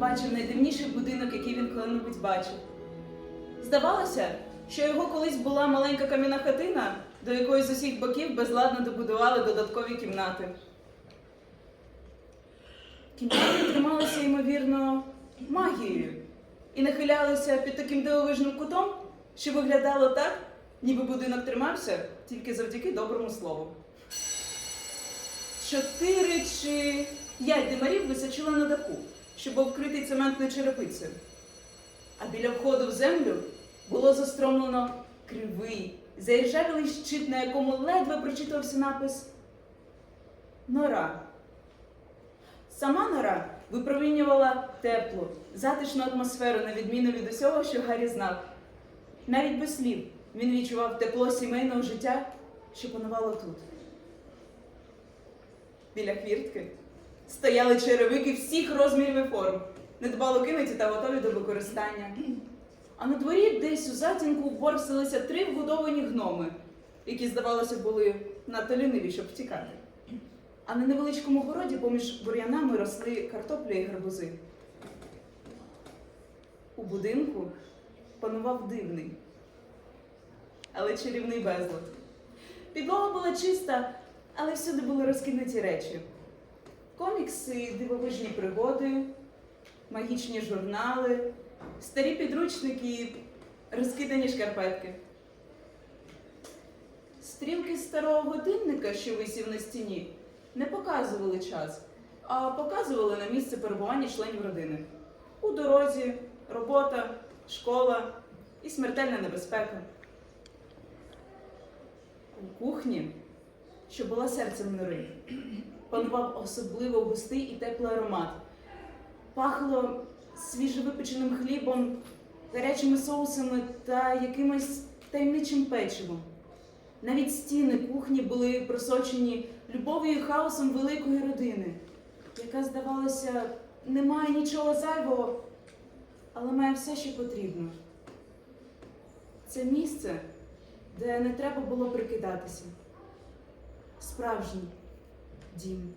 побачив найдивніший будинок, який він коли-небудь бачив. Здавалося, що його колись була маленька кам'яна хатина, до якої з усіх боків безладно добудували додаткові кімнати. Кімнати трималися, ймовірно, магією і нахилялися під таким дивовижним кутом, що виглядало так, ніби будинок тримався тільки завдяки доброму слову. Чотири чи п'ять димарів височило на даху, що був вкритий цементною черепицею. А біля входу в землю було застромлено кривий, заіржавілий щит, на якому ледве прочитався напис Нора. Сама нора випромінювала теплу, затишну атмосферу, на відміну від усього, що Гаррі знав. Навіть без слів він відчував тепло сімейного життя, що панувало тут. Біля хвіртки стояли черевики всіх розмірів і форм, недбало кинуті та готові до використання. А на дворі десь у затінку борсилися три вгодовані гноми, які, здавалося, були надто ліниві, щоб втікати. А на невеличкому городі поміж бур'янами росли картопля і гарбузи. У будинку панував дивний, але чарівний безлад. Підлога була чиста, але всюди були розкинуті речі. Комікси, дивовижні пригоди, магічні журнали, старі підручники, розкидані шкарпетки. Стрілки старого годинника, що висів на стіні, не показували час, а показували на місце перебування членів родини. У дорозі, робота, школа і смертельна небезпека. У кухні, що була серцем нори, панував особливо густий і теплий аромат. Пахло свіжовипеченим хлібом, гарячими соусами та якимось таємничим печивом. Навіть стіни кухні були просочені любов'ю і хаосом великої родини, яка, здавалося, не має нічого зайвого, але має все, що потрібно. Це місце, де не треба було прикидатися. Справжній gym